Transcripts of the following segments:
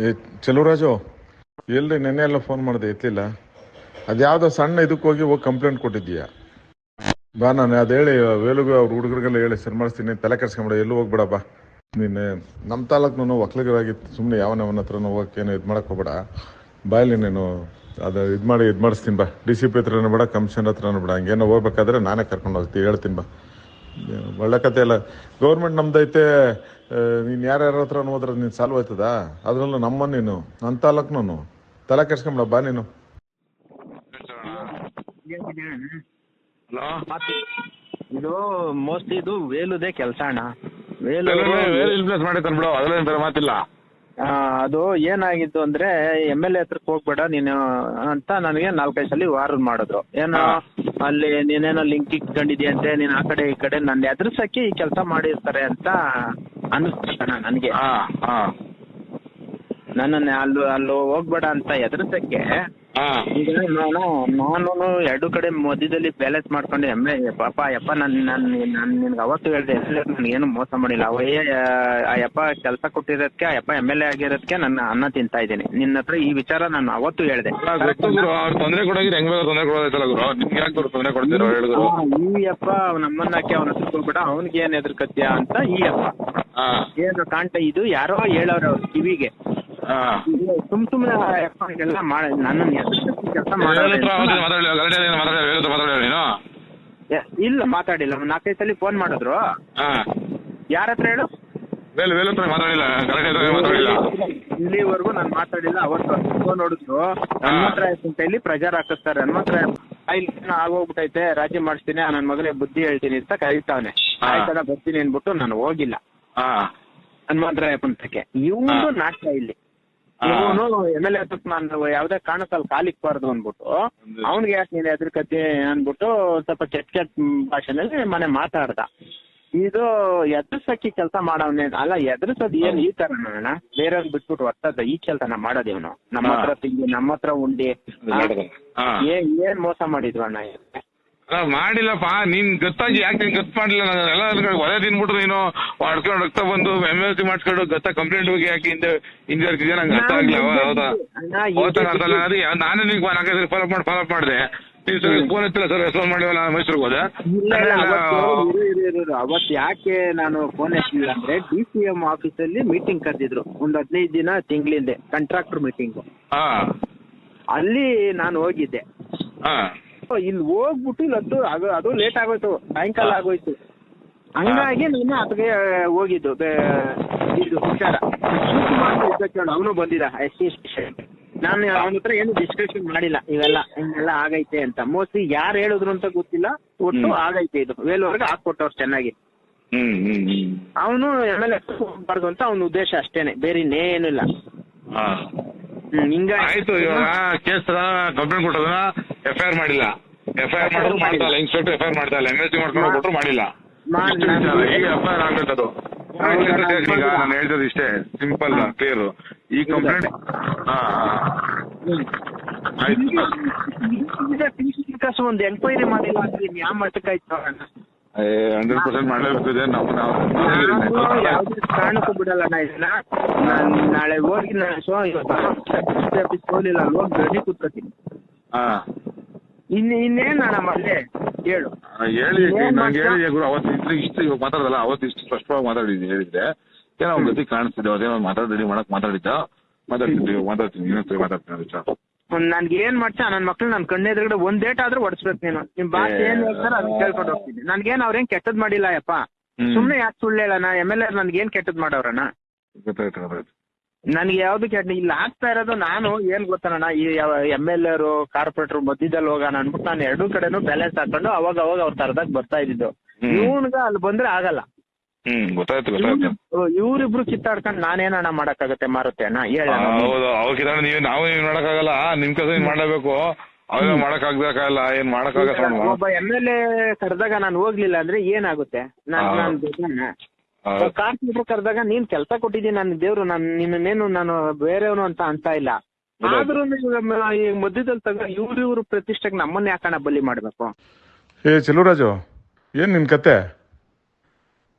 ಏ ಚಲುವರಾಜು ಎಲ್ರಿ ನೆನ್ನೆ ಎಲ್ಲ ಫೋನ್ ಮಾಡಿದೆ ಎತ್ತಲಿಲ್ಲ ಅದ್ಯಾವುದೋ ಸಣ್ಣ ಇದಕ್ಕೆ ಹೋಗಿ ಹೋಗಿ ಕಂಪ್ಲೇಂಟ್ ಕೊಟ್ಟಿದ್ದೀಯ? ಬಾ ನಾನು, ಅದು ಹೇಳಿ, ವೇಲುಗು ಅವ್ರ ಹುಡುಗರಿಗೆಲ್ಲ ಹೇಳಿ, ಸರಿ ಮಾಡಿಸ್ತೀನಿ, ತಲೆ ಕೆಡ್ಸ್ಕೊಂಬಿಡ, ಎಲ್ಲೂ ಹೋಗ್ಬೇಡ ಬಾ. ನೀನು ನಮ್ಮ ತಾಲೂಕ್ನೂ ಒಕ್ಕಲಿಗರಾಗಿ ಸುಮ್ಮನೆ ಯಾವನವನ ಹತ್ರನೂ ಹೋಗೋಕ್ಕೇನು ಇದು ಮಾಡಕ್ಕೆ ಹೋಗ್ಬೇಡ. ಬಾಯಲ್ಲಿ ನೀನು ಅದು ಇದು ಮಾಡಿ, ಇದು ಮಾಡಿಸ್ತೀನಿ ಬಾ. ಡಿ ಸಿ ಪಿ ಹತ್ರನೂ ಬೇಡ ಕಮಿಷನ್ ಹತ್ರನೂ ಬೇಡ. ಹಂಗೇನೋ ಹೋಗ್ಬೇಕಾದ್ರೆ ನಾನೇ ಕರ್ಕೊಂಡು ಹೋಗ್ತೀನಿ, ಹೇಳ್ತೀನಿ ಬಾ. ಒಳ್ಳೆ ಕತೆ ಅಲ್ಲ. ಗೌರ್ಮೆಂಟ್ ನಮ್ದೈತೆ ನೀನು ಯಾರ್ಯಾರ ಹತ್ರ ಹೋದ್ರೆ ನೀನು ಸಾಲ್ವ್ ಆಯ್ತದ? ಅದ್ರಲ್ಲೂ ನಮ್ಮ ನೀನು ನನ್ನ ತಾಲೂಕ್ನು ತಲೆ ಕೆಡ್ಸ್ಕೊಂಬಿಡ ಬಾ ನೀನು. ಇದು ಮೋಸ್ಟ್ಲಿ ಇದು ವೇಲುದೇ ಕೆಲಸ ಅಣ್ಣ. ವೇಲು ವೇಲ್ ಇನ್ಫ್ಲೂಯೆನ್ಸ್ ಮಾಡಿ ತಂದ್ಬಿಡು ಅದ್ರಲ್ಲಿ ಬೇರೆ ಮಾತಿಲ್ಲ. ಆ, ಅದು ಏನಾಗಿತ್ತು ಅಂದ್ರೆ ಎಂ ಎಲ್ ಎ ಹತ್ರಕ್ಕೆ ಹೋಗ್ಬೇಡ ನೀನು ಅಂತ ನನಗೆ ನಾಲ್ಕೈದು ಸಲ ವಾರದ್ ಮಾಡಿದ್ರು. ಏನೋ ಅಲ್ಲಿ ನೀನೇನೋ ಲಿಂಕ್ ಇಟ್ಕೊಂಡಿದ್ಯಂತೆ ನೀನ್ ಆ ಕಡೆ ಈ ಕಡೆ ನನ್ನ ಎದುರ್ಸಕ್ಕೆ ಈ ಕೆಲಸ ಮಾಡಿರ್ತಾರೆ ಅಂತ ಅನಿಸ್ತಣ್ಣ ನನಗೆ. ನನ್ನನ್ನ ಅಲ್ಲಿ ಅಲ್ಲಿ ಹೋಗ್ಬೇಡ ಅಂತ ಎದುರ್ಸಕ್ಕೆ ಹಾ. ಈಗ ನಾನು ನಾನು ಎರಡು ಕಡೆ ಮಧ್ಯದಲ್ಲಿ ಬ್ಯಾಲೆನ್ಸ್ ಮಾಡ್ಕೊಂಡು ಎಮ್ಮೆ ಪಾಪ ಯಪ್ಪ ನನ್ ನನ್ ನಾನು ನಿನ್ಗೆ ಅವತ್ತು ಹೇಳ್ದೆ ಏನು ಮೋಸ ಮಾಡಿಲ್ಲ. ಅವಯ್ಯ ಆ ಯಪ್ಪ ಕೆಲಸ ಕೊಟ್ಟಿರೋದಕ್ಕೆ ಆ ಯಪ್ಪ ಎಂ ಎಲ್ ಎ ಆಗಿರೋದಕ್ಕೆ ನನ್ನ ಅನ್ನ ತಿಂತಾ ಇದ್ದೀನಿ. ನಿನ್ನ ಹತ್ರ ಈ ವಿಚಾರ ನಾನು ಅವತ್ತು ಹೇಳ್ದೆ. ಗೊತ್ತು ಗುರು ಅವ್ರು ತೊಂದರೆ ಕೊಡೋಗಿದ್ರೆ ಹೆಂಗ್ ಬೇಕಾದ್ರೆ ತೊಂದರೆ ಕೊಡೋದೈತಲ್ಲ ಗುರು? ನಿಮ್ಗೆ ಯಾಕೆ ಗುರು ತೊಂದರೆ ಕೊಡ್ತೀರೋ ಹೇಳಿದ್ರು ಈ ಯಪ್ಪ ನಮ್ಮನ್ನ ಹಾಕಿ ಅವನ ಹತ್ರ ಹೋಗ್ಬೇಡ ಅವನಿಗೆ ಏನ್ ಎದುರ್ಕತ್ಯ ಅಂತ ಈ ಯಪ್ಪ. ಏನು ಕಾಣ್ತಾ ಇದು ಯಾರೋ ಹೇಳೋರು ಅವ್ರ ಕಿವಿಗೆ. ಸುಮ್ ಸುಮ್ನೆ ಹೀಗೆಲ್ಲ ಮಾಡ ನನ್ನ ಕೆಲಸ ನೀನು? ಇಲ್ಲ ಮಾತಾಡಿಲ್ಲ. ನಾಲ್ಕೈದು ಸಲ ಫೋನ್ ಮಾಡಿದ್ರು. ಯಾರ ಹತ್ರ ಹೇಳು? ವೇಲ್ ವೇಲ್ ಹತ್ರ ಮಾತಾಡಿಲ್ಲ. ಮಾತಾಡಿಲ್ಲ? ಇಲ್ಲಿವರೆಗೂ ನಾನು ಮಾತಾಡಿಲ್ಲ. ಅವತ್ತು ಫೋನ್ ನೋಡಿದ್ರು ಹನುಮಂತರಾಯ ಅಂತ ಹೇಳಿ ಪ್ರಚಾರ ಹಾಕಿಸ್ತಾರೆ ಹನುಮಂತರಾಯ ಇಲ್ಲಿ ಆಗೋಗ್ಬಿಟ್ಟೈತೆ ರಾಜ್ಯ ಮಾಡಿಸ್ತೀನಿ ನನ್ನ ಮಗನಿಗೆ ಬುದ್ಧಿ ಹೇಳ್ತೀನಿ ಅಂತ ಕರೀತಾವನೆ. ಹಾ. ಆಯ್ತದ ಬರ್ತೀನಿ ಅನ್ಬಿಟ್ಟು ನಾನು ಹೋಗಿಲ್ಲ. ಹಾ. ಹನುಮಂತರಾಯ ಪಂಥಕ್ಕೆ ಇವನು. ನಾಟಕ ಇಲ್ಲಿ. ಇವನು ಎಂ ಎಲ್ ಎ ನಾನು ಯಾವ್ದೇ ಕಾರಣಕ್ಕಲ್ಲಿ ಕಾಲಿಕ್ಬಾರ್ದು ಅನ್ಬಿಟ್ಟು ಒಂದು- ಅವನಿಗೆ ಯಾಕೆ ನೀನ್ ಎದುರ್ಕತಿ ಅನ್ಬಿಟ್ಟು ಸ್ವಲ್ಪ ಕೆಟ್ಟ ಕೆಟ್ಟ ಭಾಷೆನಲ್ಲಿ ಮನೆ ಮಾತಾಡ್ದ. ಇದು ಎದುರ್ಸಕ್ಕಿ ಕೆಲಸ ಮಾಡವ್ನೆ ಅಲ್ಲ ಎದುರ್ಸೋದ್ ಏನ್ ಈ ತರ ಅಣ್ಣ ಬೇರೆಯವ್ರ್ ಬಿಟ್ಬಿಟ್ಟು ಒತ್ತದ ಈ ಕೆಲಸನ ಮಾಡೋದ್ ಇವನು. ನಮ್ಮ. ಹತ್ರ ತಿಂಡಿ ನಮ್ಮ ಹತ್ರ ಉಂಡಿ. ಏನ್ ಮೋಸ ಮಾಡಿದ್ವು ಅಣ್ಣ ಇವ್ರಿಗೆ? ಅಲ್ಲ ಮಾಡಿಲ್ಲಪ್ಪ ನೀನ್ ಗೊತ್ತಾಗಿ ಯಾಕೆ ನೀನ್ ಗೊತ್ತು ಮಾಡಿಲ್ಲ ನಾನು ಎಲ್ಲ ಒಲೆ ತಿನ್ಬಿಟ್ರು ನೀನು. ಹೊಡ್ಕೊಂಡು ರಕ್ತ ಬಂದು ಎಂ ಎಲ್ ಸಿ ಮಾಡ್ಕೊಂಡು ಗೊತ್ತ ಕಂಪ್ಲೇಂಟ್ ಹೋಗಿ ಯಾಕೆ ಹಿಂದೆ ಹಿಂದೆ ಇರ್ತಿದ್ಯಾ ನಂಗೆ ಅರ್ಥ ಆಗ್ಲಿಲ್ಲ. ಹೌದಾ? ಇದು- ಅರ್ಥ ಅದೇ ನಾನೇ ನಿಂಗೆ ನಾಲ್ಕೈದು ಫಾಲೋ ಮಾಡಿ ಫಾಲೋ ಮಾಡಿದೆ. ಫೋನ್ ಎತ್ತಿಲ್ಲ ಸರ್ ರೆಸ್ಪಾನ್ಸ್ ನಾನು ಮೈಸೂರಿಗೆ ಹೋದೆ. ಅವತ್ತು ಯಾಕೆ ನಾನು ಫೋನ್ ಎತ್ತಲಿಲ್ಲ ಅಂದ್ರೆ ಡಿ ಸಿ ಎಂ ಆಫೀಸಲ್ಲಿ ಮೀಟಿಂಗ್ ಕರೆದಿದ್ರು. ಒಂದ್ ಹದಿನೈದು ದಿನ ತಿಂಗಳಿಂದೆ ಕಾಂಟ್ರಾಕ್ಟರ್ ಮೀಟಿಂಗ್ ಅಲ್ಲಿ ನಾನು ಹೋಗಿದ್ದೆ. ಇಲ್ಲಿ ಹೋಗ್ಬಿಟ್ಟು ಇಲ್ಲಿ ಅದು ಅದು ಅದು ಲೇಟ್ ಆಗೋಯ್ತು. ಸಾಯಂಕಾಲ ಆಗೋಯ್ತು. ಹಂಗಾಗಿ ನಾನು ಅದಕ್ಕೆ ಹೋಗಿದ್ದು ಬೇ- ಇದು ವಿಚಾರ ಅವನು ಬಂದಿದ್ದ ಎಸ್ ಸ್ಟೇಷನ್ ನಾನು ಅವನ ಹತ್ರ ಏನು ಡಿಸ್ಕಷನ್ ಮಾಡಿಲ್ಲ. ಇವೆಲ್ಲ ಹಿಂಗೆಲ್ಲ ಆಗೈತೆ ಅಂತ. ಮೋಸ್ಟ್ಲಿ ಯಾರು ಹೇಳಿದ್ರು ಅಂತ ಗೊತ್ತಿಲ್ಲ. ಒಟ್ಟು ಹ್ಮ್. ಆಗೈತೆ ಇದು. ವೇಲುವರೆಗೆ ಹಾಕ್ಕೊಟ್ಟವ್ರು ಚೆನ್ನಾಗಿ. ಹ್ಮ್ ಹ್ಮ್ ಹ್ಮ್. ಅವನು ಎಂ ಎಲ್ ಎ ಹೋಗ್ಬಾರ್ದು ಅಂತ ಅವನ ಉದ್ದೇಶ ಅಷ್ಟೇನೆ. ಬೇರೆ ಇನ್ನೇನು ಇಲ್ಲ ಹಾ. ಹ್ಮ್, ಹಿಂಗಾಗಿ ಆಯ್ತು ಇವಾಗ ಕೇಸ್ ಕಂಪ್ಲೇಂಟ್ ಕೊಟ್ಟದನ್ನ. ಎಫ್ ಐ ಆರ್ ಮಾಡಿಲ್ಲ. ಎಫ್ ಐ ಆರ್ ಮಾಡಿದ್ರು ಮಾಡ್ತಾ ಇಲ್ಲ. ಇನ್ಸ್ಪೆಕ್ಟರ್ ಎಫ್ ಐ ಆರ್ ಮಾಡ್ತಾ ಇಲ್ಲ. ಸಿ ಮಾಡ್ಕೊಂಡು ಕೊಟ್ಟರು ಮಾಡಿಲ್ಲ. ಇಷ್ಟು ವಿಚಾರ. ಈಗ ಎಫ್ ಐ ಆರ್ ಆಗ್ಬೇಕದು ಹೌದು, ಈಗ ನಾನು- ಇಷ್ಟೇ. ಸಿಂಪಲ್ ಕ್ಲಿಯರ್ ಈ ಕಂಪ್ಲೇಂಟ್ ಹಾ ಹಾ. ಆಯ್ತು. ಈಗ TC ಕಾಸು ಒಂದು ಎಂಕ್ವೈರಿ ಮಾಡಿಲ್ಲ ಅಂದ್ರೆ ಇನ್ ಯಾವ ಮಟ್ಟಕ್ಕಾಯ್ತು ಅಣ್ಣ? ಹಂಡ್ರೆಡ್ ಪರ್ಸೆಂಟ್ ಮಾಡಲೇಬೇಕಿದೆ ನಾವು ನಾವು ಯಾವುದೇ ಕಾರಣಕ್ಕೂ ಬಿಡಲ್ಲ ಅಣ್ಣ ಇದನ್ನ. ನಾನ್ ನಾಳೆ ಹೋಗಿ ನಾನು ಸೊ ಆಫೀಸ್ ಹೋಗ್ಲಿಲ್ಲ ಅಲ್ಲಿ ಹೋಗಿ ಗಡಿ ಕೂತ್ಕೋತೀನಿ. ಹಾ. ಇನ್ ಇನ್ನೇನ್ ಅಣ್ಣ ಮತ್ತೆ ಹೇಳು. ಹೇಳಿ ಏನ್ ನಂಗೆ ಮಾಡ್ತಾ? ಹೇಳಿ ಗುರು ಅವತ್ತು ಇಷ್ಟು ಇಷ್ಟು ಇವಾಗ ಮಾತಾಡಲ್ಲ ಅವತ್ತು ಇಷ್ಟು ಸ್ಪಷ್ಟವಾಗಿ ಮಾತಾಡಿದ್ವಿ ಹೇಳಿದ್ರೆ. ಏನೋ ಅವ್ನ ಗತಿ ಕಾಣಿಸ್ತಿದೆ ಅದೇನೋ ಮಾತಾಡಿ ಮಾಡಕ್ ಮಾತಾಡಿದ್ದ? ಮಾತಾಡ್ತಿದ್ವಿ ಮಾತಾಡ್ತೀನಿ ಇನ್ನೊಂದ್ಸರಿ ಮಾತಾಡ್ತೀನಿ ವಿಚಾರ ನನ್ಗೆ ಏನ್ ಮಾಡ್ತಾ ನನ್ನ ಮಕ್ಳು ನನ್ನ ಕಣ್ಣೆದುರುಗಡೆ ಒಂದ್ ಡೇಟ್ ಆದ್ರೂ ಹೊಡ್ಸ್ಬೇಕು ನೀನು. ನಿಮ್ ಏ. ಏನ್ ಹೇಳ್ತಾರ ಅದನ್ನ ಕೇಳ್ಕೊಂಡು ಹೋಗ್ತೀನಿ. ನನ್ಗೇನ್ ಅವ್ರೇನ್ ಕೆಟ್ಟದ್ ಮಾಡಿಲ್ಲ ಯಪ್ಪ? ಹ್ಮ್. ಸುಮ್ನೆ ಯಾಕೆ ಸುಳ್ಳು ಹೇಳಣ? ಎಂ ಎಲ್ ಎ ನನ್ಗೇನ್ ಕೆಟ್ಟದ್ ಮಾಡವ್ರಣ್ಣ ಗೊತ್ತಾಯ್ತು ಗೊತ್ತಾಯ್ತು. ನನ್ಗೆ ಯಾವ್ದು ಕೆಟ್ಟ ಇಲ್ಲಿ ಆಗ್ತಾ ಇರೋದು ನಾನು ಏನ್ ಗೊತ್ತಣ್ಣ ಈ ಎಂ ಎಲ್ ಎರು ಕಾರ್ಪೊರೇಟರ್ ಮಧ್ಯದಲ್ಲಿ ಹೋಗೋಣ ಅನ್ಬಿಟ್ಟು ನಾನು ಎರಡೂ ಕಡೆನೂ ಬ್ಯಾಲೆನ್ಸ್ ಹಾಕೊಂಡು ಅವಾಗ ಅವಾಗ ಅವ್ರ ತರದಾಗ ಬರ್ತಾ ಇದ್ದಿದ್ದು. ಇವನ್ಗ ಅಲ್ಲಿ ಬಂದ್ರೆ ಆಗಲ್ಲ. ಹ್ಮ್ ಗೊತ್ತಾಯ್ತು ಗೊತ್ತಾಯ್ತು. ಇವ್ರಿಬ್ರು ಕಿತ್ತಾಡ್ಕೊಂಡು ನಾನೇನಣ್ಣ ಮಾಡಕ್ಕಾಗತ್ತೆ ಮಾರುತ್ತೆ ಅಣ್ಣ? ಹೇಳ ಹೌದು ಅವ್ರ ನೀವು ನಾವು ಏನ್ ಮಾಡಕ್ಕಾಗಲ್ಲ. ನಿಮ್ ಕೆಲಸ ಏನ್ ಮಾಡ್ಲೇಬೇಕು. ಅವೆಲ್ಲ ಮಾಡಕ್ ಆಗ್ಬೇಕಾಗಲ್ಲ ಏನ್ ಮಾಡಕ್ಕಾಗಲ್ಲ ಒಬ್ಬ ಎಂ ಎಲ್ ಎ ಕರೆದಾಗ ನಾನು ಹೋಗ್ಲಿಲ್ಲ ಅಂದ್ರೆ ಏನಾಗುತ್ತೆ? ನಾನು. ನಾನು ಕಾರ್ಪೊರೇಟರ್ ಕರೆದಾಗ ನೀನ್ ಕೆಲಸ ಕೊಟ್ಟಿದ್ದೀನಿ ನಾನು ದೇವ್ರು ನಾನು ನಿನ್ನೇನು ನಾನು ಬೇರೆಯವನು ಅಂತ ಅಂತ ಇಲ್ಲ. ಆದ್ರೂ ಈ ಮಧ್ಯದಲ್ಲಿ ತಗ ಇವ್ರು ಇವ್ರ ಪ್ರತಿಷ್ಠೆಗೆ ನಮ್ಮನ್ನ ಯಾಕಣ ಬಲಿ ಮಾಡ್ಬೇಕು? ಏ ಚೆಲುವರಾಜು ಏನ್ ನಿನ್ ಕತೆ?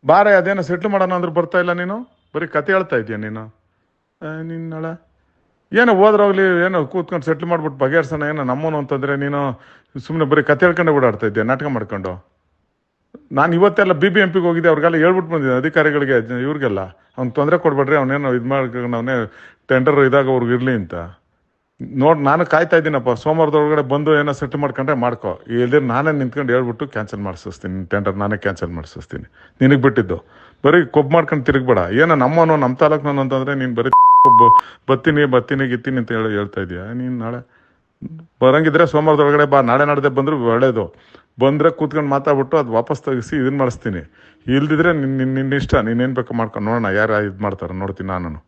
ಬಾರೆ ಅದೇನೋ ಸೆಟ್ಲ್ ಮಾಡೋಣ ಅಂದ್ರೆ ಬರ್ತಾ ಇಲ್ಲ ನೀನು? ಬರೀ ಕತೆ ಹೇಳ್ತಾ ಇದೀಯ ನೀನು? ನಿನ್ನಳ. ನಾಳೆ ಏನೋ ಹೋದ್ರೋಗ್ಲಿ ಏನೋ ಕೂತ್ಕೊಂಡು ಸೆಟ್ಲ್ ಮಾಡ್ಬಿಟ್ಟು ಬಗೆಹರ್ಸೋಣ ಏನೋ ನಮ್ಮನು ಅಂತಂದ್ರೆ ನೀನು ಸುಮ್ಮನೆ ಬರೀ ಕತೆ ಹೇಳ್ಕೊಂಡೆ ಓಡಾಡ್ತಾ ಇದ್ದೀಯ ನಾಟಕ ಮಾಡ್ಕೊಂಡು? ನಾನು ಇವತ್ತೆಲ್ಲ ಬಿ ಬಿ ಎಂ ಪಿಗೆ ಹೋಗಿದ್ದೆ, ಅವ್ರಿಗೆಲ್ಲ ಹೇಳ್ಬಿಟ್ಟು ಬಂದಿದ್ದೆ ಅಧಿಕಾರಿಗಳಿಗೆ, ಇವ್ರಿಗೆಲ್ಲ. ಅವ್ನು ತೊಂದರೆ ಕೊಡಬೇಡ್ರಿ, ಅವನೇನು ಇದು ಮಾಡ್ಕೊಂಡು ಅವನೇ ಟೆಂಡರ್ ಇದಾಗ ಅವ್ರಿಗೆ ಇರಲಿ ಅಂತ. ನೋಡಿ, ನಾನು ಕಾಯ್ತಾ ಇದ್ದೀನಪ್ಪ, ಸೋಮವಾರದೊಳಗಡೆ ಬಂದು ಏನೋ ಸೆಟ್ ಮಾಡ್ಕೊಂಡ್ರೆ ಮಾಡ್ಕೋ. ಇಲ್ಲದೆ ನಾನೇ ನಿಂತ್ಕೊಂಡು ಹೇಳ್ಬಿಟ್ಟು ಕ್ಯಾನ್ಸಲ್ ಮಾಡಿಸ್ತೀನಿ ಟೆಂಡರ್ ನಾನೇ ಕ್ಯಾನ್ಸಲ್ ಮಾಡಿಸ್ತೀನಿ ನಿನಗೆ ಬಿಟ್ಟಿದ್ದು. ಬರೀ ಕೊಬ್ಬು ಮಾಡ್ಕೊಂಡು ತಿರುಗಬೇಡ. ಏನೋ ನಮ್ಮನು ನಮ್ಮ ತಾಲೂಕ್ನವನು ಅಂತಂದರೆ ನೀನು ಬರೀ ಬ- ಬತ್ತೀನಿ ಬತ್ತೀನಿ, ಗಿತ್ತೀನಿ ಅಂತ ಹೇಳಿ ಹೇಳ್ತಾ ಇದೀಯ? ನೀನು ನಾಳೆ ಬರಂಗಿದ್ರೆ ಸೋಮವಾರದೊಳಗಡೆ ಬಾ, ನಾಳೆ ನಾಡ್ದೆ ಬಂದರೂ ಒಳ್ಳೇದು. ಬಂದರೆ ಕೂತ್ಕೊಂಡು ಮಾತಾಡ್ಬಿಟ್ಟು ಅದು ವಾಪಸ್ ತೆಗಿಸಿ ಇದನ್ನ ಮಾಡಿಸ್ತೀನಿ. ಇಲ್ದಿದ್ರೆ ನಿನ್ನ ನಿನ್ನ ಇಷ್ಟ ನೀನೇನು ಬೇಕು ಮಾಡ್ಕೊಂಡು ನೋಡೋಣ ಯಾರು ಇದು ಮಾಡ್ತಾರೆ, ನೋಡ್ತೀನಿ ನಾನು